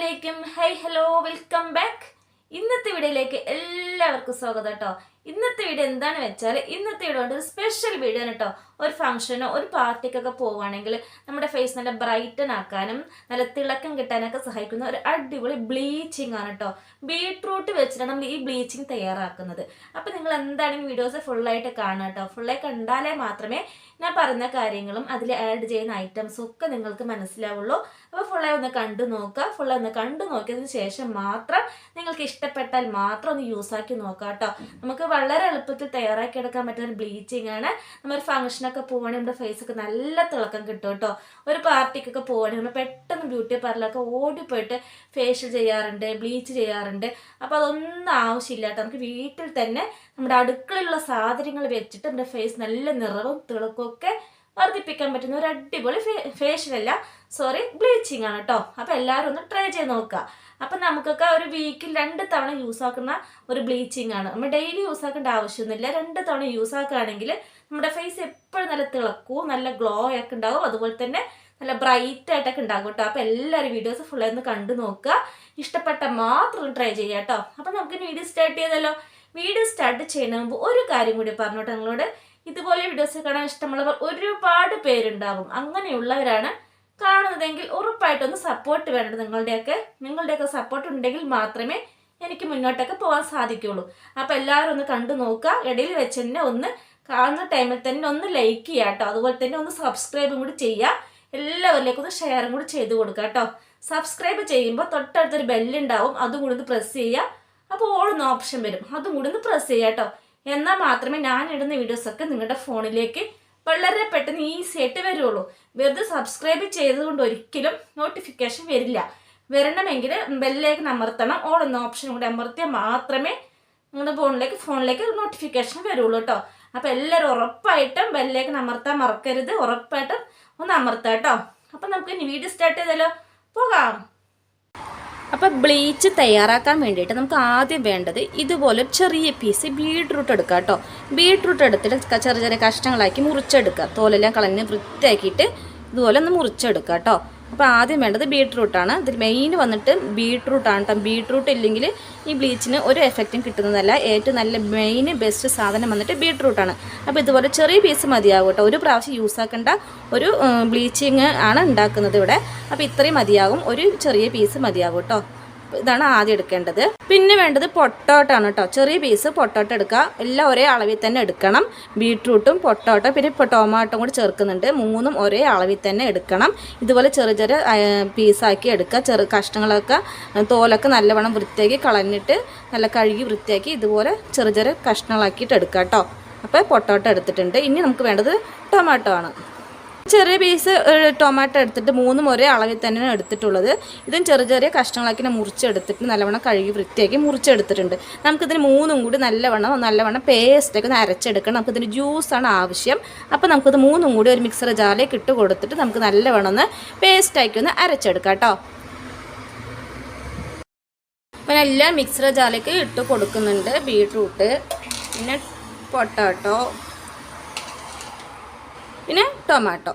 അലൈക്കും high hello welcome back. ഇന്നത്തെ വീഡിയോയിലേക്ക് എല്ലാവർക്കും സ്വാഗതം കേട്ടോ. ഇന്നത്തെ വീഡിയോ എന്താണ് വെച്ചാൽ ഇന്നത്തെ വീഡിയോ കൊണ്ട് ഒരു സ്പെഷ്യൽ വീഡിയോ ആണ് കേട്ടോ ഒരു ഫംഗ്ഷനോ ഒരു പാർട്ടിക്കൊക്കെ പോവുകയാണെങ്കിൽ നമ്മുടെ ഫേസ് നല്ല ബ്രൈറ്റൻ ആക്കാനും നല്ല തിളക്കം കിട്ടാനൊക്കെ സഹായിക്കുന്ന ഒരു അടിപൊളി ബ്ലീച്ചിങ് ആണ് കേട്ടോ ബീട്രൂട്ട് വെച്ചിട്ടാണ് നമ്മൾ ഈ ബ്ലീച്ചിങ് തയ്യാറാക്കുന്നത്. അപ്പോൾ നിങ്ങൾ എന്താണെങ്കിലും വീഡിയോസ് ഫുള്ളായിട്ട് കാണുക കേട്ടോ ഫുള്ളായി കണ്ടാലേ മാത്രമേ ഞാൻ പറഞ്ഞ കാര്യങ്ങളും അതിൽ ആഡ് ചെയ്യുന്ന ഐറ്റംസും ഒക്കെ നിങ്ങൾക്ക് മനസ്സിലാവുള്ളൂ. അപ്പോൾ ഫുള്ളായി ഒന്ന് കണ്ടു നോക്കുക. ഫുള്ളായി ഒന്ന് കണ്ടു നോക്കിയതിന് ശേഷം മാത്രം നിങ്ങൾക്ക് ഇഷ്ടപ്പെട്ടാൽ മാത്രം ഒന്ന് യൂസ് ആക്കി നോക്കുക കേട്ടോ നമുക്ക് വളരെ എളുപ്പത്തിൽ തയ്യാറാക്കി എടുക്കാൻ പറ്റുന്ന ബ്ലീച്ചിങ് ആണ്. നമ്മൾ ഫംഗ്ഷനൊക്കെ പോവുകയാണെങ്കിൽ നമ്മുടെ ഫേസ് ഒക്കെ നല്ല തിളക്കം കിട്ടും കേട്ടോ. ഒരു പാർട്ടിക്കൊക്കെ പോവുകയാണെങ്കിൽ നമ്മൾ പെട്ടെന്ന് ബ്യൂട്ടി പാർലറൊക്കെ ഓടിപ്പോയിട്ട് ഫേഷ്യൽ ചെയ്യാറുണ്ട് ബ്ലീച്ച് ചെയ്യാറുണ്ട്. അപ്പോൾ അതൊന്നും ആവശ്യമില്ല കേട്ടോ. നമുക്ക് വീട്ടിൽ തന്നെ നമ്മുടെ അടുക്കളയിലുള്ള സാധനങ്ങൾ വെച്ചിട്ട് നമ്മുടെ ഫേസ് നല്ല നിറവും തിളക്കവും ഒക്കെ വർദ്ധിപ്പിക്കാൻ പറ്റുന്ന ഒരു അടിപൊളി ഫേഷ്യൽ അല്ല. സോറി ബ്ലീച്ചിങ് ആണ് കേട്ടോ അപ്പോൾ എല്ലാവരും ഒന്ന് ട്രൈ ചെയ്ത് നോക്കുക. അപ്പം നമുക്കൊക്കെ ഒരു വീക്കിൽ രണ്ട് തവണ യൂസ് ആക്കുന്ന ഒരു ബ്ലീച്ചിങ് ആണ്. നമ്മൾ ഡെയിലി യൂസ് ആക്കേണ്ട ആവശ്യമൊന്നുമില്ല. രണ്ട് തവണ യൂസ് ആക്കുകയാണെങ്കിൽ നമ്മുടെ ഫേസ് എപ്പോഴും നല്ല തിളക്കും നല്ല ഗ്ലോ ഒക്കെ ഉണ്ടാവും. അതുപോലെ തന്നെ നല്ല ബ്രൈറ്റ് ആയിട്ടൊക്കെ ഉണ്ടാകും കേട്ടോ അപ്പോൾ എല്ലാവരും വീഡിയോസ് ഫുൾ ഒന്ന് കണ്ടു നോക്കുക. ഇഷ്ടപ്പെട്ട മാത്രം ട്രൈ ചെയ്യുക കേട്ടോ അപ്പം നമുക്ക് വീഡിയോ സ്റ്റാർട്ട് ചെയ്തല്ലോ വീഡിയോ സ്റ്റാർട്ട് ചെയ്യുന്ന മുമ്പ് ഒരു കാര്യം കൂടി പറഞ്ഞോട്ടെ നിങ്ങളോട്. ഇതുപോലെ വീഡിയോസ് കാണാൻ ഇഷ്ടമുള്ളവർ ഒരുപാട് പേരുണ്ടാകും അങ്ങനെയുള്ളവരാണ് കാണുന്നതെങ്കിൽ ഉറപ്പായിട്ടൊന്ന് സപ്പോർട്ട് വേണം നിങ്ങളുടെയൊക്കെ. നിങ്ങളുടെയൊക്കെ സപ്പോർട്ട് ഉണ്ടെങ്കിൽ മാത്രമേ എനിക്ക് മുന്നോട്ടൊക്കെ പോകാൻ സാധിക്കുകയുള്ളൂ അപ്പോൾ എല്ലാവരും ഒന്ന് കണ്ടു നോക്കുക. ഇടയിൽ വെച്ച് തന്നെ ഒന്ന് കാണുന്ന ടൈമിൽ തന്നെ ഒന്ന് ലൈക്ക് ചെയ്യുക കേട്ടോ. അതുപോലെ തന്നെ ഒന്ന് സബ്സ്ക്രൈബും കൂടി ചെയ്യുക. എല്ലാവരിലേക്കും ഒന്ന് ഷെയറും കൂടി ചെയ്ത് കൊടുക്കുക കേട്ടോ. സബ്സ്ക്രൈബ് ചെയ്യുമ്പോൾ തൊട്ടടുത്തൊരു ബെല്ലുണ്ടാവും അതും കൂടി ഒന്ന് പ്രസ് ചെയ്യുക. അപ്പോൾ ഓളുന്ന ഓപ്ഷൻ വരും. അതും കൂടി ഒന്ന് പ്രസ് ചെയ്യുക കേട്ടോ. എന്നാൽ മാത്രമേ ഞാൻ ഇടുന്ന വീഡിയോസൊക്കെ നിങ്ങളുടെ ഫോണിലേക്ക് വളരെ പെട്ടെന്ന് ഈസി ആയിട്ട് വരുള്ളൂ. വെറുതെ സബ്സ്ക്രൈബ് ചെയ്തുകൊണ്ട് ഒരിക്കലും നോട്ടിഫിക്കേഷൻ വരില്ല. വരണമെങ്കിൽ ബെല്ലിലേക്ക് അമർത്തണം. ഓൾ എന്ന ഓപ്ഷൻ കൂടി അമർത്തിയാൽ മാത്രമേ നിങ്ങളുടെ ഫോണിലേക്ക് ഫോണിലേക്ക് നോട്ടിഫിക്കേഷൻ വരുള്ളൂ കേട്ടോ. അപ്പോൾ എല്ലാവരും ഉറപ്പായിട്ടും ബെല്ലിലേക്ക് അമർത്താൻ മറക്കരുത്. ഉറപ്പായിട്ടും ഒന്ന് അമർത്താം കേട്ടോ. അപ്പം നമുക്ക് ഇനി വീഡിയോ സ്റ്റാർട്ട് ചെയ്താലോ? പോകാം. അപ്പോൾ ബ്ലീച്ച് തയ്യാറാക്കാൻ വേണ്ടിയിട്ട് നമുക്ക് ആദ്യം വേണ്ടത് ഇതുപോലെ ചെറിയ പീസ് ബീട്രൂട്ട് എടുക്കുക കേട്ടോ. ബീട്രൂട്ട് എടുത്തിട്ട് ചെറിയ ചെറിയ കഷ്ണങ്ങളാക്കി മുറിച്ചെടുക്കുക. തോലെല്ലാം കളഞ്ഞ് വൃത്തിയാക്കിയിട്ട് ഇതുപോലെ ഒന്ന് മുറിച്ചെടുക്കുക കേട്ടോ. അപ്പോൾ ആദ്യം വേണ്ടത് ബീട്രൂട്ടാണ് ഇതിൽ മെയിൻ വന്നിട്ട് ബീട്രൂട്ടാണ് കേട്ടോ ബീട്രൂട്ട് ഇല്ലെങ്കിൽ ഈ ബ്ലീച്ചിന് ഒരു എഫക്റ്റും കിട്ടുന്നതല്ല. ഏറ്റവും നല്ല മെയിൻ ബെസ്റ്റ് സാധനം വന്നിട്ട് ബീട്രൂട്ടാണ് അപ്പോൾ ഇതുപോലെ ചെറിയ പീസ് മതിയാവും കേട്ടോ ഒരു പ്രാവശ്യം യൂസ് ആക്കേണ്ട. ഒരു ബ്ലീച്ചിങ് ആണ് ഉണ്ടാക്കുന്നത് ഇവിടെ. അപ്പോൾ ഇത്രയും മതിയാകും ഒരു ചെറിയ പീസ് മതിയാകും കേട്ടോ ഇതാണ് ആദ്യം എടുക്കേണ്ടത്. പിന്നെ വേണ്ടത് പൊട്ടോട്ടാണ് കേട്ടോ ചെറിയ പീസ് പൊട്ടോട്ട എടുക്കുക. എല്ലാം ഒരേ അളവിൽ തന്നെ എടുക്കണം. ബീട്രൂട്ടും പൊട്ടോട്ട പിന്നെ ഇപ്പോൾ ടൊമാറ്റോ കൂടി ചേർക്കുന്നുണ്ട്. മൂന്നും ഒരേ അളവിൽ തന്നെ എടുക്കണം. ഇതുപോലെ ചെറിയ ചെറിയ പീസാക്കി എടുക്കുക. ചെറു കഷ്ണങ്ങളൊക്കെ തോലൊക്കെ നല്ലവണ്ണം വൃത്തിയാക്കി കളഞ്ഞിട്ട് നല്ല കഴുകി വൃത്തിയാക്കി ഇതുപോലെ ചെറിയ ചെറിയ കഷ്ണങ്ങളാക്കിയിട്ട് എടുക്കുക കേട്ടോ അപ്പോൾ പൊട്ടോട്ട എടുത്തിട്ടുണ്ട്. ഇനി നമുക്ക് വേണ്ടത് ടൊമാറ്റോ ആണ്. ചെറിയ പീസ് ടൊമാറ്റോ എടുത്തിട്ട് മൂന്നും ഒരേ അളവിൽ തന്നെയാണ് എടുത്തിട്ടുള്ളത്. ഇതും ചെറിയ ചെറിയ കഷ്ണങ്ങളാക്കി മുറിച്ചെടുത്തിട്ട് നല്ലവണ്ണം കഴുകി വൃത്തിയാക്കി മുറിച്ചെടുത്തിട്ടുണ്ട്. നമുക്കിതിന് മൂന്നും കൂടി നല്ലവണ്ണം നല്ലവണ്ണം പേസ്റ്റൊക്കെ ഒന്ന് അരച്ചെടുക്കണം. നമുക്കിതിന് ജ്യൂസാണ് ആവശ്യം. അപ്പോൾ നമുക്കിത് മൂന്നും കൂടി ഒരു മിക്സർ ജാറിലേക്ക് ഇട്ട് കൊടുത്തിട്ട് നമുക്ക് നല്ലവണ്ണം ഒന്ന് പേസ്റ്റാക്കി ഒന്ന് അരച്ചെടുക്കാം കേട്ടോ. അപ്പം എല്ലാം മിക്സർ ജാറിലേക്ക് ഇട്ട് കൊടുക്കുന്നുണ്ട് ബീട്രൂട്ട്. പിന്നെ പൊട്ടാട്ടോ പിന്നെ ടൊമാറ്റോ.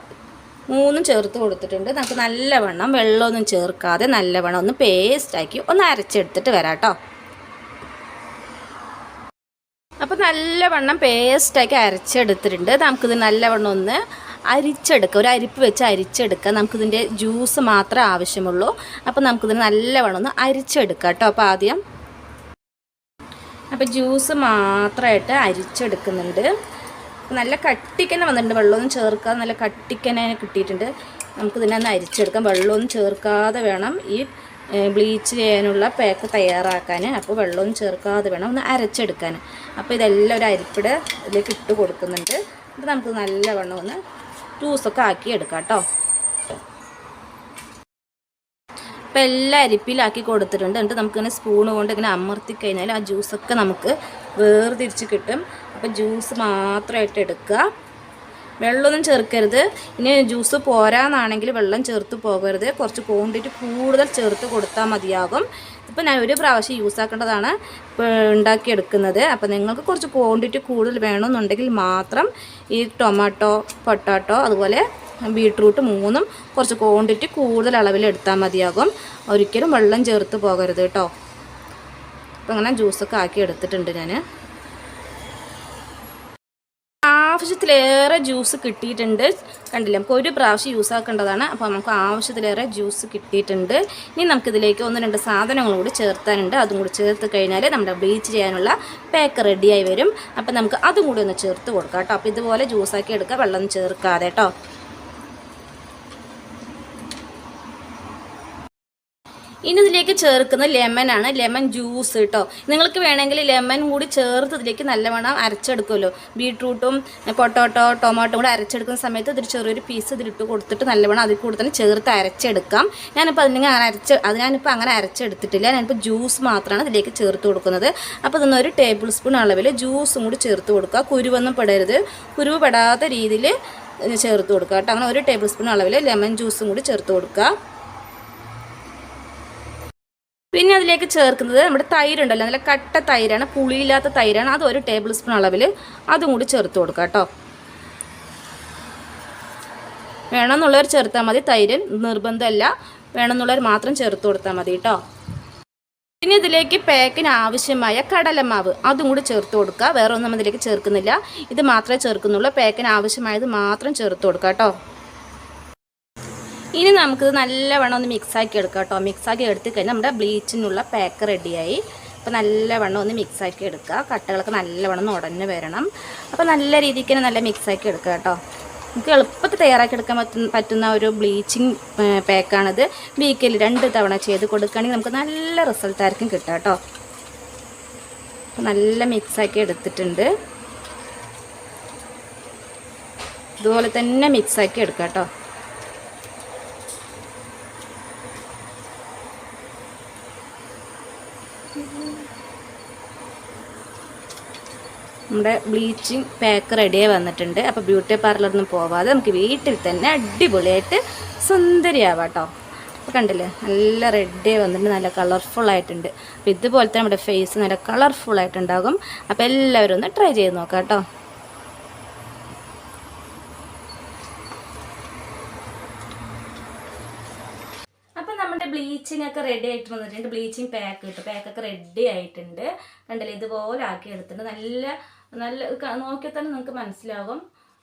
മൂന്നും ചേർത്ത് കൊടുത്തിട്ടുണ്ട്. നമുക്ക് നല്ലവണ്ണം വെള്ളമൊന്നും ചേർക്കാതെ നല്ലവണ്ണം ഒന്ന് പേസ്റ്റാക്കി ഒന്ന് അരച്ചെടുത്തിട്ട് വരാം കേട്ടോ അപ്പോൾ നല്ലവണ്ണം പേസ്റ്റാക്കി അരച്ചെടുത്തിട്ടുണ്ട്. നമുക്കിത് നല്ലവണ്ണം ഒന്ന് അരിച്ചെടുക്കുക ഒരു അരിപ്പ് വെച്ച് അരിച്ചെടുക്കുക നമുക്കിതിന്റെ ജ്യൂസ് മാത്രമേ ആവശ്യമുള്ളൂ. അപ്പോൾ നമുക്കിതിന് നല്ലവണ്ണം ഒന്ന് അരിച്ചെടുക്കാം കേട്ടോ അപ്പോൾ ആദ്യം. അപ്പോൾ ജ്യൂസ് മാത്രമായിട്ട് അരിച്ചെടുക്കുന്നുണ്ട്. നല്ല കട്ടിക്കന്നെ വന്നിട്ടുണ്ട്. വെള്ളമൊന്നും ചേർക്കാതെ നല്ല കട്ടിക്കന്നെ കിട്ടിയിട്ടുണ്ട്. നമുക്ക് ഇതിനെ ഒന്ന് അരിച്ചെടുക്കാം. വെള്ളമൊന്നും ചേർക്കാതെ വേണം ഈ ബ്ലീച്ച് ചെയ്യാനുള്ള പാക്ക് തയ്യാറാക്കാൻ അപ്പോൾ വെള്ളമൊന്നും ചേർക്കാതെ വേണം ഒന്ന് അരച്ചെടുക്കാൻ അപ്പോൾ ഇതെല്ലാം ഒരു അരിപ്പിടെ ഇതിലേക്ക് ഇട്ട് കൊടുക്കുന്നുണ്ട്. അപ്പോൾ നമുക്ക് നല്ലവണ്ണം ഒന്ന് ജ്യൂസൊക്കെ ആക്കി എടുക്കാം കേട്ടോ. അപ്പോൾ എല്ലാം അരിപ്പിലാക്കി കൊടുത്തിട്ടുണ്ട്. എന്നിട്ട് നമുക്കിങ്ങനെ സ്പൂൺ കൊണ്ട് ഇങ്ങനെ അമർത്തി കഴിഞ്ഞാൽ ആ ജ്യൂസൊക്കെ നമുക്ക് വേർതിരിച്ച് കിട്ടും. അപ്പോൾ ജ്യൂസ് മാത്രമായിട്ട് എടുക്കുക. വെള്ളമൊന്നും ചേർക്കരുത്. ഇനി ജ്യൂസ് പോരാന്നാണെങ്കിൽ വെള്ളം ചേർത്ത് പോകരുത്. കുറച്ച് ക്വാണ്ടിറ്റി കൂടുതൽ ചേർത്ത് കൊടുത്താൽ മതിയാകും. ഇപ്പോൾ ഞാൻ ഒരു പ്രാവശ്യം യൂസ് ആക്കേണ്ടതാണ്. ഉണ്ടാക്കിയെടുക്കുന്നത് അപ്പോൾ നിങ്ങൾക്ക് കുറച്ച് ക്വാണ്ടിറ്റി കൂടുതൽ വേണമെന്നുണ്ടെങ്കിൽ മാത്രം ഈ ടൊമാറ്റോ പൊട്ടാറ്റോ അതുപോലെ ബീട്രൂട്ട് മൂന്നും കുറച്ച് ക്വാണ്ടിറ്റി കൂടുതൽ അളവിൽ എടുത്താൽ മതിയാകും. ഒരിക്കലും വെള്ളം ചേർത്ത് പോകരുത് കേട്ടോ. അപ്പം അങ്ങനെ ജ്യൂസൊക്കെ ആക്കി എടുത്തിട്ടുണ്ട് ഞാൻ ആവശ്യത്തിലേറെ ജ്യൂസ് കിട്ടിയിട്ടുണ്ട്. കണ്ടില്ല? നമുക്ക് ഒരു പ്രാവശ്യം യൂസ് ആക്കേണ്ടതാണ്. അപ്പോൾ നമുക്ക് ആവശ്യത്തിലേറെ ജ്യൂസ് കിട്ടിയിട്ടുണ്ട്. ഇനി നമുക്കിതിലേക്ക് ഒന്ന് രണ്ട് സാധനങ്ങൾ കൂടി ചേർത്താനുണ്ട്. അതും കൂടി ചേർത്ത് കഴിഞ്ഞാൽ നമ്മുടെ ബ്ലീച്ച് ചെയ്യാനുള്ള പാക്ക് റെഡിയായി വരും. അപ്പോൾ നമുക്ക് അതും കൂടി ഒന്ന് ചേർത്ത് കൊടുക്കാം കേട്ടോ. അപ്പോൾ ഇതുപോലെ ജ്യൂസാക്കി എടുക്കുക. വെള്ളം ചേർക്കാതെ കേട്ടോ. ഇനി ഇതിലേക്ക് ലെമൺ ആണ്. ലെമൺ ജ്യൂസ് കേട്ടോ നിങ്ങൾക്ക് വേണമെങ്കിൽ ലെമൺ കൂടി ചേർത്ത് ഇതിലേക്ക് നല്ലവണ്ണം അരച്ചെടുക്കുമല്ലോ. ബീട്രൂട്ടും പൊട്ടോട്ടോ ടൊമാറ്റോ കൂടെ അരച്ചെടുക്കുന്ന സമയത്ത് ഇതിൽ ചെറിയൊരു പീസ് ഇതിലിട്ട് കൊടുത്തിട്ട് നല്ലവണ്ണം അതിൽ കൂടെ തന്നെ ചേർത്ത് അരച്ചെടുക്കാം. ഞാനിപ്പോൾ അതിനെ അരച്ച് അത് ഞാനിപ്പോൾ അങ്ങനെ അരച്ചെടുത്തിട്ടില്ല. ഞാനിപ്പോൾ ജ്യൂസ് മാത്രമാണ് ഇതിലേക്ക് ചേർത്ത് കൊടുക്കുന്നത്. അപ്പോൾ ഇതൊന്ന് ഒരു ടേബിൾ സ്പൂൺ അളവിൽ ജ്യൂസും കൂടി ചേർത്ത് കൊടുക്കുക. കുരുവൊന്നും പെടരുത്. കുരുവ് പെടാത്ത രീതിയിൽ ചേർത്ത് കൊടുക്കുക കേട്ടോ. അങ്ങനെ ഒരു ടേബിൾ സ്പൂൺ അളവിൽ ലെമൺ ജ്യൂസും കൂടി ചേർത്ത് കൊടുക്കുക. പിന്നെ അതിലേക്ക് ചേർക്കുന്നത് നമ്മുടെ തൈരുണ്ടല്ലോ നല്ല കട്ട തൈരാണ് പുളിയില്ലാത്ത തൈരാണ്. അത് ഒരു ടേബിൾ സ്പൂൺ അളവിൽ അതും കൂടി ചേർത്ത് കൊടുക്കുക കേട്ടോ. വേണമെന്നുള്ളവർ ചേർത്താൽ മതി തൈര് നിർബന്ധമല്ല. വേണമെന്നുള്ളവർ മാത്രം ചേർത്ത് കൊടുത്താൽ മതി കേട്ടോ. പിന്നെ ഇതിലേക്ക് പാക്കിന് ആവശ്യമായ കടലമാവ് അതും കൂടി ചേർത്ത് കൊടുക്കുക. വേറെ ഒന്നും ഇതിലേക്ക് ചേർക്കുന്നില്ല. ഇത് മാത്രമേ ചേർക്കുന്നുള്ളൂ. പാക്കിന് ആവശ്യമായത് മാത്രം ചേർത്ത് കൊടുക്കുക കേട്ടോ. ഇനി നമുക്കിത് നല്ലവണ്ണം ഒന്ന് മിക്സാക്കി എടുക്കാം കേട്ടോ. മിക്സാക്കി എടുത്ത് കഴിഞ്ഞാൽ നമ്മുടെ ബ്ലീച്ചിനുള്ള പാക്ക് റെഡിയായി അപ്പോൾ നല്ലവണ്ണം ഒന്ന് മിക്സാക്കി എടുക്കുക കട്ടകളൊക്കെ നല്ലവണ്ണം ഒന്ന് ഉടഞ്ഞ് വരണം. അപ്പോൾ നല്ല രീതിക്ക് തന്നെ നല്ല മിക്സാക്കി എടുക്കുക കേട്ടോ. നമുക്ക് എളുപ്പത്തിൽ തയ്യാറാക്കി എടുക്കാൻ പറ്റുന്ന പറ്റുന്ന ഒരു ബ്ലീച്ചിങ് പാക്കാണിത് വീക്കിൽ രണ്ട് തവണ ചെയ്ത് കൊടുക്കുകയാണെങ്കിൽ നമുക്ക് നല്ല റിസൾട്ട് ആയിരിക്കും കിട്ടുക കേട്ടോ. അപ്പോൾ നല്ല മിക്സാക്കി എടുത്തിട്ടുണ്ട്. ഇതുപോലെ തന്നെ മിക്സാക്കി എടുക്കാം കേട്ടോ. നമ്മുടെ ബ്ലീച്ചിങ് പാക്ക് റെഡിയായി വന്നിട്ടുണ്ട്. അപ്പോൾ ബ്യൂട്ടി പാർലറൊന്നും പോവാതെ നമുക്ക് വീട്ടിൽ തന്നെ അടിപൊളിയായിട്ട് സുന്ദരിയാവാം കേട്ടോ അപ്പോൾ കണ്ടില്ലേ? നല്ല റെഡിയായി വന്നിട്ടുണ്ട്. നല്ല കളർഫുൾ ആയിട്ടുണ്ട്. അപ്പോൾ തന്നെ നമ്മുടെ ഫേസ് നല്ല കളർഫുൾ ആയിട്ടുണ്ടാകും. അപ്പോൾ എല്ലാവരും ഒന്ന് ട്രൈ ചെയ്ത് നോക്കാം കേട്ടോ ബ്ലീച്ചിങ് ഒക്കെ റെഡി ആയിട്ട് വന്നിട്ടുണ്ട്. ബ്ലീച്ചിങ് പാക്ക് കിട്ടും. പാക്കൊക്കെ റെഡി ആയിട്ടുണ്ട്. കണ്ടില്ലേ? ഇതുപോലെ ആക്കി എടുത്തിട്ടുണ്ട് നല്ല നല്ല നോക്കിയാൽ തന്നെ നിങ്ങൾക്ക് മനസ്സിലാകും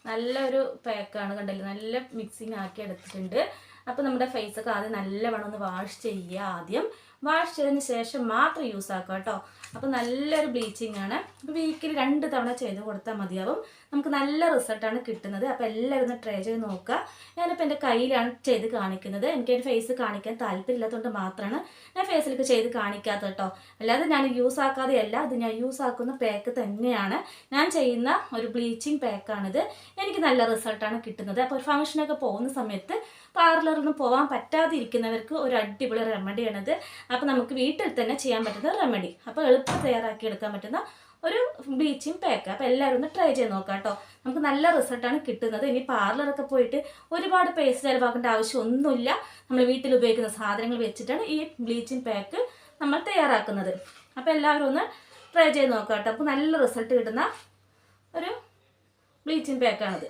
നല്ലൊരു പാക്കാണ് കണ്ടല്ലോ? നല്ല മിക്സിങ് ആക്കി എടുത്തിട്ടുണ്ട്. അപ്പോൾ നമ്മുടെ ഫേസ് ഒക്കെ ആദ്യം നല്ലവണ്ണം ഒന്ന് വാഷ് ചെയ്യുക ആദ്യം. വാഷ് ചെയ്തതിന് ശേഷം മാത്രം യൂസ് ആക്കുക കേട്ടോ അപ്പോൾ നല്ലൊരു ബ്ലീച്ചിങ് ആണ്. അപ്പോൾ വീക്കിൽ രണ്ട് തവണ ചെയ്ത് കൊടുത്താൽ മതിയാവും. നമുക്ക് നല്ല റിസൾട്ടാണ് കിട്ടുന്നത്. അപ്പോൾ എല്ലാവരും ഒന്ന് ട്രൈ ചെയ്ത് നോക്കുക. ഞാനിപ്പോൾ എന്റെ കയ്യിലാണ് ചെയ്ത് കാണിക്കുന്നത്. എനിക്ക് എന്റെ ഫേസ് കാണിക്കാൻ താല്പര്യമില്ലാത്തതുകൊണ്ട് മാത്രമാണ് ഞാൻ ഫേസിലേക്ക് ചെയ്ത് കാണിക്കാത്തത് കേട്ടോ അല്ലാതെ ഞാൻ യൂസ് ആക്കാതെയല്ല. അത് ഞാൻ യൂസ് ആക്കുന്ന പാക്ക് തന്നെയാണ്. ഞാൻ ചെയ്യുന്ന ഒരു ബ്ലീച്ചിങ് പാക്കാണിത് എനിക്ക് നല്ല റിസൾട്ടാണ് കിട്ടുന്നത്. അപ്പോൾ ഒരു ഫംഗ്ഷനൊക്കെ പോകുന്ന സമയത്ത് പാർലറിൽ നിന്ന് പോകാൻ പറ്റാതിരിക്കുന്നവർക്ക് ഒരു അടിപൊളി റെമഡിയാണിത് അപ്പോൾ നമുക്ക് വീട്ടിൽ തന്നെ ചെയ്യാൻ പറ്റുന്ന റെമഡി അപ്പോൾ എളുപ്പം തയ്യാറാക്കി എടുക്കാൻ പറ്റുന്ന ഒരു ബ്ലീച്ചിങ് പാക്ക് അപ്പോൾ എല്ലാവരും ഒന്ന് ട്രൈ ചെയ്ത് നോക്കാം കേട്ടോ. നമുക്ക് നല്ല റിസൾട്ടാണ് കിട്ടുന്നത്. ഇനി പാർലറൊക്കെ പോയിട്ട് ഒരുപാട് പൈസ ചിലവാക്കേണ്ട ആവശ്യമൊന്നുമില്ല. നമ്മൾ വീട്ടിൽ ഉപയോഗിക്കുന്ന സാധനങ്ങൾ വെച്ചിട്ടാണ് ഈ ബ്ലീച്ചിങ് പാക്ക് നമ്മൾ തയ്യാറാക്കുന്നത്. അപ്പോൾ എല്ലാവരും ഒന്ന് ട്രൈ ചെയ്ത് നോക്കാം കേട്ടോ. അപ്പോൾ നല്ല റിസൾട്ട് കിട്ടുന്ന ഒരു ബ്ലീച്ചിങ് പാക്കാണിത്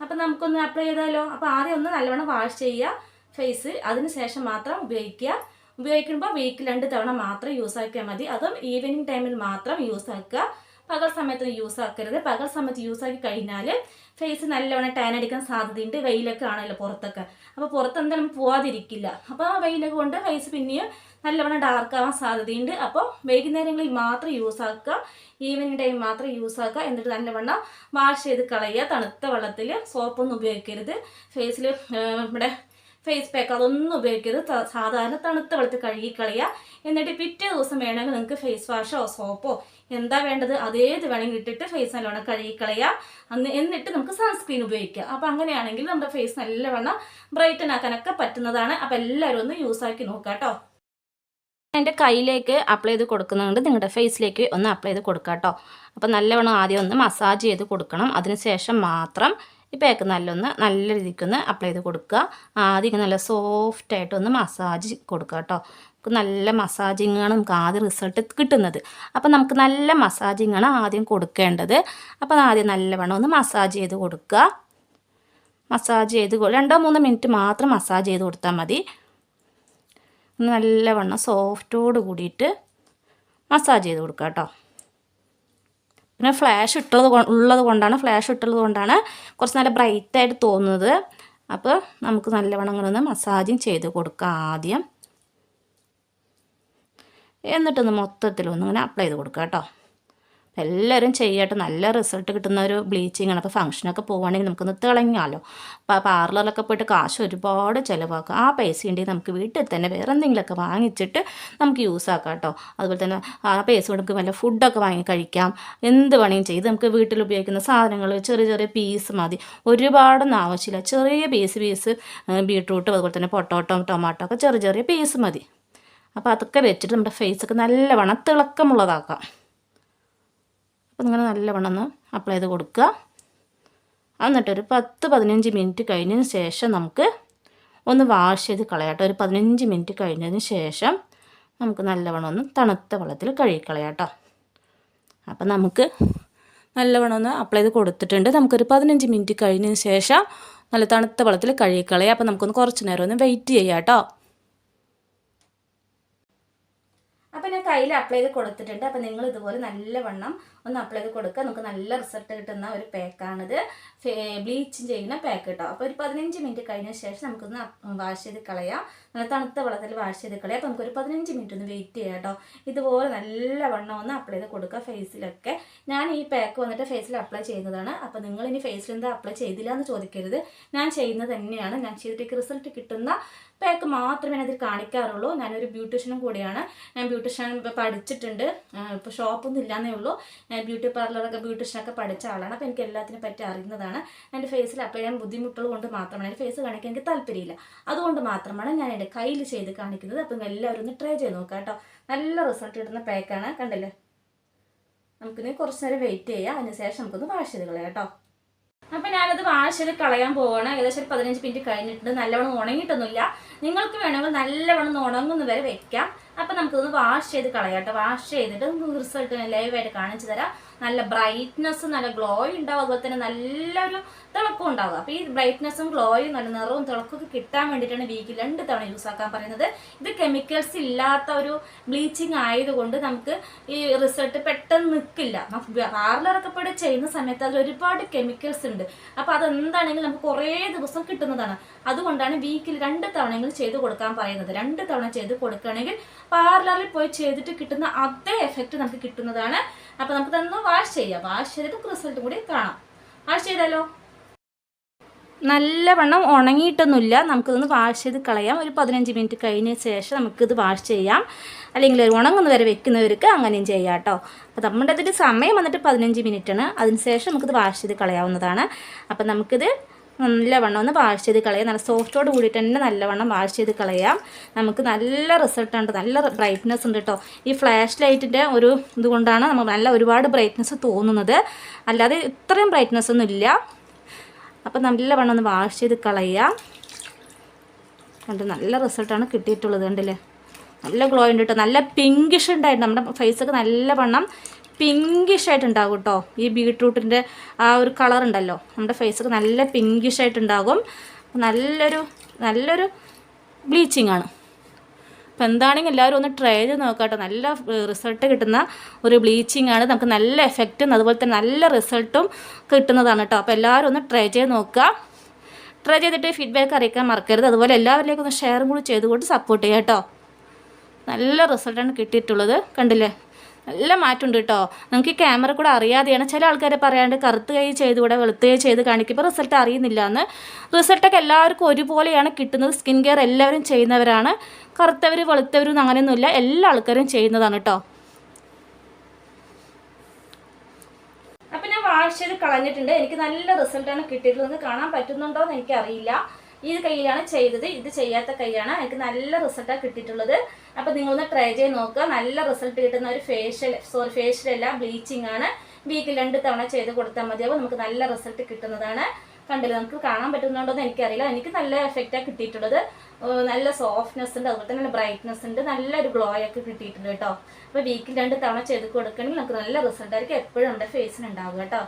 അപ്പം നമുക്കൊന്ന് അപ്ലൈ ചെയ്താലോ? അപ്പോൾ ആദ്യം ഒന്ന് നല്ലവണ്ണം വാഷ് ചെയ്യുക. ഫേസ് അതിന് ശേഷം മാത്രം ഉപയോഗിക്കുക. ഉപയോഗിക്കുമ്പോൾ വീക്കിൽ രണ്ട് തവണ മാത്രം യൂസ് ആക്കിയാൽ മതി. അതും ഈവനിങ് ടൈമിൽ മാത്രം യൂസ് ആക്കുക. പകൽ സമയത്ത് യൂസ് ആക്കരുത്. പകൽ സമയത്ത് യൂസ് ആക്കി കഴിഞ്ഞാൽ ഫേസ് നല്ലവണ്ണം ടാൻ അടിക്കാൻ സാധ്യതയുണ്ട്. വെയിലൊക്കെ ആണല്ലോ പുറത്തൊക്കെ. അപ്പോൾ പുറത്ത് എന്തായാലും പോവാതിരിക്കില്ല. അപ്പോൾ ആ വെയിലൊക്കെ കൊണ്ട് ഫേസ് പിന്നെയും നല്ലവണ്ണം ഡാർക്ക് ആവാൻ സാധ്യതയുണ്ട്. അപ്പോൾ വൈകുന്നേരങ്ങളിൽ മാത്രം യൂസ് ആക്കുക. ഈവനിങ് ടൈം മാത്രം യൂസ് ആക്കുക. എന്നിട്ട് നല്ലവണ്ണം വാഷ് ചെയ്ത് കളയുക. തണുത്ത വെള്ളത്തിൽ സോപ്പൊന്നും ഉപയോഗിക്കരുത്. ഫേസിൽ ഇവിടെ ഫേസ് പാക്ക് അതൊന്നും ഉപയോഗിക്കരുത്. സാധാരണ തണുത്ത വെള്ളത്തിൽ കഴുകി കളയുക. എന്നിട്ട് പിറ്റേ ദിവസം വേണമെങ്കിൽ നിങ്ങൾക്ക് ഫേസ് വാഷോ സോപ്പോ എന്താ വേണ്ടത് അതേത് വേണമെങ്കിൽ ഇട്ടിട്ട് ഫേസ് നല്ലവണ്ണം കഴുകി കളയുക. അന്ന് എന്നിട്ട് നമുക്ക് സൺസ്ക്രീൻ ഉപയോഗിക്കുക. അപ്പോൾ അങ്ങനെയാണെങ്കിൽ നമ്മുടെ ഫേസ് നല്ലവണ്ണം ബ്രൈറ്റൻ ആക്കാനൊക്കെ പറ്റുന്നതാണ്. അപ്പോൾ എല്ലാവരും ഒന്ന് യൂസ് ആക്കി നോക്കാട്ടോ കേട്ടോ. എന്റെ കയ്യിലേക്ക് അപ്ലൈ ചെയ്ത് കൊടുക്കുന്നുണ്ട്. നിങ്ങളുടെ ഫേസിലേക്ക് ഒന്ന് അപ്ലൈ ചെയ്ത് കൊടുക്കുക കേട്ടോ. അപ്പോൾ നല്ലവണ്ണം ആദ്യം ഒന്ന് മസാജ് ചെയ്ത് കൊടുക്കണം. അതിനുശേഷം മാത്രം ഈ പാക്ക് നല്ലൊന്ന് നല്ല രീതിക്കൊന്ന് അപ്ലൈ ചെയ്ത് കൊടുക്കുക. ആദ്യം നല്ല സോഫ്റ്റായിട്ടൊന്ന് മസാജ് കൊടുക്കുക കേട്ടോ നല്ല മസാജിങ്ങാണ് നമുക്ക് ആദ്യം റിസൾട്ട് കിട്ടുന്നത്. അപ്പോൾ നമുക്ക് നല്ല മസാജിങ്ങാണ് ആദ്യം കൊടുക്കേണ്ടത്. അപ്പോൾ ആദ്യം നല്ലവണ്ണം ഒന്ന് മസാജ് ചെയ്ത് കൊടുക്കുക. മസാജ് ചെയ്ത് രണ്ടോ മൂന്നോ മിനിറ്റ് മാത്രം മസാജ് ചെയ്ത് കൊടുത്താൽ മതി. നല്ലവണ്ണം സോഫ്റ്റോട് കൂടിയിട്ട് മസാജ് ചെയ്ത് കൊടുക്കുക കേട്ടോ പിന്നെ ഫ്ലാഷ് ഇട്ടുള്ളത് ഉള്ളത് കൊണ്ടാണ് ഫ്ലാഷ് ഇട്ടുള്ളത് കൊണ്ടാണ് കുറച്ച് നല്ല ബ്രൈറ്റായിട്ട് തോന്നുന്നത്. അപ്പോൾ നമുക്ക് നല്ലവണ്ണം ഒന്ന് മസാജിങ് ചെയ്ത് കൊടുക്കാം ആദ്യം. എന്നിട്ടൊന്ന് മൊത്തത്തിലൊന്നിങ്ങനെ അപ്ലൈ ചെയ്ത് കൊടുക്കുക കേട്ടോ. എല്ലാവരും ചെയ്യട്ടെ. നല്ല റിസൾട്ട് കിട്ടുന്ന ഒരു ബ്ലീച്ചിങ് ആണ്. അപ്പോൾ ഫംഗ്ഷനൊക്കെ പോവുകയാണെങ്കിൽ നിർത്തി കളഞ്ഞാലോ അപ്പോൾ പാർലറിലൊക്കെ പോയിട്ട് കാശ് ഒരുപാട് ചിലവാക്കുക ആ പൈസ ഉണ്ടെങ്കിൽ നമുക്ക് വീട്ടിൽ തന്നെ വേറെ എന്തെങ്കിലുമൊക്കെ വാങ്ങിച്ചിട്ട് നമുക്ക് യൂസ് ആക്കാം കേട്ടോ അതുപോലെ തന്നെ ആ പൈസ കൊണ്ട് നമുക്ക് വല്ല ഫുഡൊക്കെ വാങ്ങി കഴിക്കാം. എന്ത് വേണമെങ്കിലും ചെയ്ത് നമുക്ക് വീട്ടിൽ ഉപയോഗിക്കുന്ന സാധനങ്ങൾ ചെറിയ ചെറിയ പീസ് മതി. ഒരുപാടൊന്നും ആവശ്യമില്ല. ചെറിയ പീസ് പീസ് ബീട്രൂട്ടും അതുപോലെ തന്നെ പൊട്ടോട്ടോ ടൊമാറ്റോ ഒക്കെ ചെറിയ ചെറിയ പീസ് മതി. അപ്പോൾ അതൊക്കെ വെച്ചിട്ട് നമ്മുടെ ഫേസൊക്കെ നല്ലവണ്ണം തിളക്കമുള്ളതാക്കാം. അപ്പോൾ നിങ്ങൾ നല്ലവണ്ണം ഒന്ന് അപ്ലൈ ചെയ്ത് കൊടുക്കുക. എന്നിട്ടൊരു പത്ത് പതിനഞ്ച് മിനിറ്റ് കഴിഞ്ഞതിന് ശേഷം നമുക്ക് ഒന്ന് വാഷ് ചെയ്ത് കളയാട്ടോ ഒരു പതിനഞ്ച് മിനിറ്റ് കഴിഞ്ഞതിന് ശേഷം നമുക്ക് നല്ലവണ്ണം ഒന്ന് തണുത്ത വെള്ളത്തിൽ കഴുകി കളയാട്ടോ അപ്പം നമുക്ക് നല്ലവണ്ണം ഒന്ന് അപ്ലൈ ചെയ്ത് കൊടുത്തിട്ടുണ്ട്. നമുക്കൊരു പതിനഞ്ച് മിനിറ്റ് കഴിഞ്ഞതിന് ശേഷം നല്ല തണുത്ത വെള്ളത്തിൽ കഴുകിക്കളയാം അപ്പം നമുക്കൊന്ന് കുറച്ച് നേരം ഒന്ന് വെയിറ്റ് ചെയ്യാം കേട്ടോ. അപ്പം ഞാൻ കയ്യിൽ അപ്ലൈ ചെയ്ത് കൊടുത്തിട്ടുണ്ട്. അപ്പോൾ നിങ്ങൾ ഇതുപോലെ നല്ലവണ്ണം ഒന്ന് അപ്ലൈ ചെയ്ത് കൊടുക്കുക. നമുക്ക് നല്ല റിസൾട്ട് കിട്ടുന്ന ഒരു പാക്കാണിത് ബ്ലീച്ചിങ് ചെയ്യുന്ന പാക്ക് കേട്ടോ അപ്പോൾ ഒരു പതിനഞ്ച് മിനിറ്റ് കഴിഞ്ഞ ശേഷം നമുക്കൊന്ന് വാഷ് ചെയ്ത് കളയാം. നല്ല തണുത്ത വെള്ളത്തിൽ വാഷ് ചെയ്ത് കളയാം. അപ്പോൾ നമുക്കൊരു പതിനഞ്ച് മിനിറ്റ് ഒന്ന് വെയിറ്റ് ചെയ്യാം കേട്ടോ ഇതുപോലെ നല്ലവണ്ണം ഒന്ന് അപ്ലൈ ചെയ്ത് കൊടുക്കുക ഫേസിലൊക്കെ ഞാൻ ഈ പാക്ക് വന്നിട്ട് ഫേസിൽ അപ്ലൈ ചെയ്യുന്നതാണ്. അപ്പോൾ നിങ്ങൾ ഇനി ഫേസിൽ എന്താ അപ്ലൈ ചെയ്തില്ല എന്ന് ചോദിക്കരുത്. ഞാൻ ചെയ്യുന്നത് തന്നെയാണ്. ഞാൻ ചെയ്തിട്ട് റിസൾട്ട് കിട്ടുന്ന പാക്ക് മാത്രമേ ഞാനതിൽ കാണിക്കാറുള്ളൂ. ഞാനൊരു ബ്യൂട്ടീഷ്യനും കൂടിയാണ്. ഞാൻ ബ്യൂട്ടീഷ്യൻ പഠിച്ചിട്ടുണ്ട്. ഇപ്പോൾ ഷോപ്പൊന്നും ഇല്ലാന്നേ ഉള്ളൂ. ഞാൻ ബ്യൂട്ടി പാർലറൊക്കെ ബ്യൂട്ടീഷ്യനൊക്കെ പഠിച്ച ആളാണ്. അപ്പോൾ എനിക്ക് എല്ലാത്തിനെ പറ്റി അറിയുന്നതാണ്. എന്റെ ഫേസിൽ അപ്പോൾ ഞാൻ ബുദ്ധിമുട്ടുള്ളത് കൊണ്ട് മാത്രമാണ്. എന്റെ ഫേസ് കാണിക്കാൻ എനിക്ക് താല്പര്യമില്ല. അതുകൊണ്ട് മാത്രമാണ് ഞാൻ എന്റെ കയ്യിൽ ചെയ്ത് കാണിക്കുന്നത്. അപ്പം എല്ലാവരും ഒന്ന് ട്രൈ ചെയ്ത് നോക്കാം കേട്ടോ. നല്ല റിസൾട്ട് കിട്ടുന്ന പാക്കാണ്. കണ്ടല്ലേ? നമുക്കിനി കുറച്ച് നേരം വെയിറ്റ് ചെയ്യാം. അതിനുശേഷം നമുക്കൊന്ന് വാഷ് ചെയ്ത് കളയാം കേട്ടോ. അപ്പം ഞാനത് ചെയ്ത് കളയാൻ പോവാണ്. ഏകദേശം ഒരു പതിനഞ്ച് മിനിറ്റ് കഴിഞ്ഞിട്ടുണ്ട്. നല്ലവണ്ണം ഉണങ്ങിയിട്ടൊന്നുമില്ല. നിങ്ങൾക്ക് വേണമെങ്കിൽ നല്ലവണ്ണം ഉണങ്ങുന്ന വരെ വെക്കാം. അപ്പം നമുക്കൊന്ന് വാഷ് ചെയ്ത് കളയാം കേട്ടോ. വാഷ് ചെയ്തിട്ട് നമുക്ക് റിസൾട്ട് ലൈവായിട്ട് കാണിച്ചു തരാം. നല്ല ബ്രൈറ്റ്നസ് നല്ല ഗ്ലോയും ഉണ്ടാവും. അതുപോലെ തന്നെ നല്ലൊരു തിളക്കം ഉണ്ടാവും അപ്പോൾ ഈ ബ്രൈറ്റ്നസ്സും ഗ്ലോയും നല്ല നിറവും തിളക്കമൊക്കെ കിട്ടാൻ വേണ്ടിയിട്ടാണ് വീക്കിൽ രണ്ട് തവണ യൂസ് ആക്കാൻ പറയുന്നത്. ഇത് കെമിക്കൽസ് ഇല്ലാത്ത ഒരു ബ്ലീച്ചിങ് ആയതുകൊണ്ട് നമുക്ക് ഈ റിസൾട്ട് പെട്ടെന്ന് നിൽക്കില്ല പാർലറൊക്കെ പോയി ചെയ്യുന്ന സമയത്ത് അതിൽ ഒരുപാട് കെമിക്കൽസ് ഉണ്ട്. അപ്പോൾ അതെന്താണെങ്കിലും നമുക്ക് കുറേ ദിവസം കിട്ടുന്നതാണ്. അതുകൊണ്ടാണ് വീക്കിൽ രണ്ട് തവണയെങ്കിലും ചെയ്ത് കൊടുക്കാൻ പറയുന്നത്. രണ്ട് തവണ ചെയ്ത് കൊടുക്കുകയാണെങ്കിൽ പാർലറിൽ പോയി ചെയ്തിട്ട് കിട്ടുന്ന അതേ എഫക്റ്റ് നമുക്ക് കിട്ടുന്നതാണ്. അപ്പോൾ നമുക്ക് തന്നെ വാഷ് ചെയ്യാം. വാഷ് ചെയ്തിട്ട് റിസൾട്ട് കൂടി കാണാം. വാഷ് ചെയ്താലോ? നല്ലവണ്ണം ഉണങ്ങിയിട്ടൊന്നുമില്ല. നമുക്കിതൊന്ന് വാഷ് ചെയ്ത് കളയാം. ഒരു പതിനഞ്ച് മിനിറ്റ് കഴിഞ്ഞ ശേഷം നമുക്കിത് വാഷ് ചെയ്യാം. അല്ലെങ്കിൽ ഉണങ്ങുന്ന വരെ വെക്കുന്നവർക്ക് അങ്ങനെയും ചെയ്യാം കേട്ടോ. അപ്പോൾ നമ്മുടെ അതിന്റെ സമയം വന്നിട്ട് പതിനഞ്ച് മിനിറ്റാണ് അതിന് ശേഷം നമുക്കിത് വാഷ് ചെയ്ത് കളയാവുന്നതാണ്. അപ്പം നമുക്കിത് നല്ലവണ്ണം ഒന്ന് വാഷ് ചെയ്ത് കളയാം. നല്ല സോഫ്റ്റോട് കൂടിയിട്ട് തന്നെ നല്ലവണ്ണം വാഷ് ചെയ്ത് കളയാം. നമുക്ക് നല്ല റിസൾട്ട് ഉണ്ട്. നല്ല ബ്രൈറ്റ്നസ് ഉണ്ട് കേട്ടോ ഈ ഫ്ലാഷ് ലൈറ്റിന്റെ ഒരു ഇതുകൊണ്ടാണ് നമുക്ക് നല്ല ഒരുപാട് ബ്രൈറ്റ്നസ് തോന്നുന്നത്. അല്ലാതെ ഇത്രയും ബ്രൈറ്റ്നസ് ഒന്നും ഇല്ല. അപ്പം നല്ലവണ്ണം ഒന്ന് വാഷ് ചെയ്ത് കളയാം. കണ്ട്? നല്ല റിസൾട്ടാണ് കിട്ടിയിട്ടുള്ളത് കണ്ടില്ലേ? നല്ല ഗ്ലോ ഉണ്ട് കേട്ടോ നല്ല പിങ്കിഷ് ഉണ്ടായിട്ട് നമ്മുടെ ഫേസൊക്കെ നല്ലവണ്ണം പിങ്കിഷ് ആയിട്ടുണ്ടാകും കേട്ടോ ഈ ബീട്രൂട്ടിന്റെ ആ ഒരു കളർ ഉണ്ടല്ലോ. നമ്മുടെ ഫേസൊക്കെ നല്ല പിങ്കിഷ് ആയിട്ടുണ്ടാകും നല്ലൊരു നല്ലൊരു ബ്ലീച്ചിങ് ആണ്. അപ്പോൾ എന്താണെങ്കിൽ എല്ലാവരും ഒന്ന് ട്രൈ ചെയ്ത് നോക്കാട്ടോ നല്ല റിസൾട്ട് കിട്ടുന്ന ഒരു ബ്ലീച്ചിങ് ആണ്. നമുക്ക് നല്ല എഫക്റ്റും അതുപോലെ തന്നെ നല്ല റിസൾട്ടും കിട്ടുന്നതാണ് കേട്ടോ അപ്പോൾ എല്ലാവരും ഒന്ന് ട്രൈ ചെയ്ത് നോക്കുക. ട്രൈ ചെയ്തിട്ട് ഫീഡ്ബാക്ക് അറിയിക്കാൻ മറക്കരുത്. അതുപോലെ എല്ലാവരിലേക്കും ഒന്ന് ഷെയറും കൂടി ചെയ്തുകൊണ്ട് സപ്പോർട്ട് ചെയ്യാം കേട്ടോ നല്ല റിസൾട്ടാണ് കിട്ടിയിട്ടുള്ളത്. കണ്ടില്ലേ? നല്ല മാറ്റമുണ്ട് കേട്ടോ. നമുക്ക് ഈ ക്യാമറ കൂടെ അറിയാതെയാണ് ചില ആൾക്കാരെ പറയാണ്ട് കറുത്ത് കൈ ചെയ്തുകൂടെ വെളുത്ത് കൈ ചെയ്ത് കാണിക്കുമ്പോൾ റിസൾട്ട് അറിയുന്നില്ല എന്ന് റിസൾട്ടൊക്കെ എല്ലാവർക്കും ഒരുപോലെയാണ് കിട്ടുന്നത്. സ്കിൻ കെയർ എല്ലാവരും ചെയ്യുന്നവരാണ്. കറുത്തവർ വെളുത്തവരും അങ്ങനെയൊന്നുമില്ല. എല്ലാ ആൾക്കാരും ചെയ്യുന്നതാണ് കേട്ടോ. അപ്പം ഞാൻ ചെയ്ത് കളഞ്ഞിട്ടുണ്ട്. എനിക്ക് നല്ല റിസൾട്ടാണ് കിട്ടിയിട്ടുള്ളത്. കാണാൻ പറ്റുന്നുണ്ടോ എന്ന് എനിക്കറിയില്ല. ഈ കയ്യിലാണ് ചെയ്തത് ഇത് ചെയ്യാത്ത കൈയാണ് എനിക്ക് നല്ല റിസൾട്ടാണ് കിട്ടിയിട്ടുള്ളത്. അപ്പൊ നിങ്ങളൊന്ന് ട്രൈ ചെയ്ത് നോക്കുക. നല്ല റിസൾട്ട് കിട്ടുന്ന ഒരു ഫേഷ്യൽ സോറി ഫേഷ്യൽ അല്ല ബ്ലീച്ചിങ് ആണ്. വീക്കിൽ രണ്ട് തവണ ചെയ്ത് കൊടുത്താൽ മതിയാവും നമുക്ക് നല്ല റിസൾട്ട് കിട്ടുന്നതാണ്. കണ്ടില്ല? നമുക്ക് കാണാൻ പറ്റുന്നുണ്ടോ എന്ന് എനിക്കറിയില്ല. എനിക്ക് നല്ല എഫക്റ്റാണ് കിട്ടിയിട്ടുള്ളത്. നല്ല സോഫ്റ്റ്നെസ് ഉണ്ട്. അതുപോലെ തന്നെ ബ്രൈറ്റ്നെസ് ഉണ്ട്. നല്ലൊരു ഗ്ലോ ഒക്കെ കിട്ടിയിട്ടുണ്ട് കേട്ടോ. അപ്പോൾ വീക്കിൽ രണ്ട് തവണ ചെയ്ത് കൊടുക്കണമെങ്കിൽ നമുക്ക് നല്ല റിസൾട്ട് ആയിരിക്കും. എപ്പോഴും നമ്മുടെ ഫേസിന് ഉണ്ടാവുക കേട്ടോ.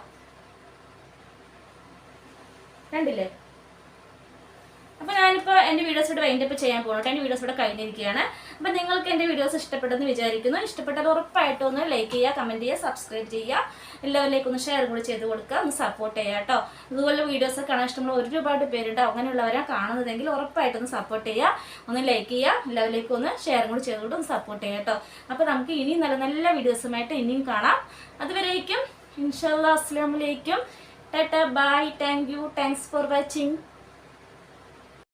കണ്ടില്ലേ? അപ്പോൾ ഞാനിപ്പോൾ എന്റെ വീഡിയോസ് ഇവിടെ വൈൻഡപ്പ് ചെയ്യാൻ പോകുന്നു എന്റെ വീഡിയോസ് ഇവിടെ കഴിഞ്ഞിരിക്കുകയാണ്. അപ്പോൾ നിങ്ങൾക്ക് എന്റെ വീഡിയോസ് ഇഷ്ടപ്പെട്ടെന്ന് വിചാരിക്കുന്നു. ഇഷ്ടപ്പെട്ടാൽ ഉറപ്പായിട്ടും ഒന്ന് ലൈക്ക് ചെയ്യുക കമന്റ് ചെയ്യുക സബ്സ്ക്രൈബ് ചെയ്യുക. എല്ലാവരിലേക്കും ഒന്ന് ഷെയർ കൂടി ചെയ്ത് കൊടുക്കുക. ഒന്ന് സപ്പോർട്ട് ചെയ്യുക കേട്ടോ. ഇതുപോലെ വീഡിയോസ് കാണാൻ ഇഷ്ടമുള്ള ഒരുപാട് പേരുണ്ട്. അങ്ങനെയുള്ളവരാണ് കാണുന്നതെങ്കിൽ ഉറപ്പായിട്ടൊന്ന് സപ്പോർട്ട് ചെയ്യുക. ഒന്ന് ലൈക്ക് ചെയ്യുക. എല്ലാവരിലേക്കും ഒന്ന് ഷെയർ കൂടി ചെയ്തുകൊണ്ട് ഒന്ന് സപ്പോർട്ട് ചെയ്യുക കേട്ടോ. അപ്പോൾ നമുക്ക് ഇനിയും നല്ല നല്ല വീഡിയോസുമായിട്ട് ഇനിയും കാണാം. അതുവരേക്കും ഇൻഷാല്ലാ അസ്സാം വലൈക്കും tata bye thank you thanks for watching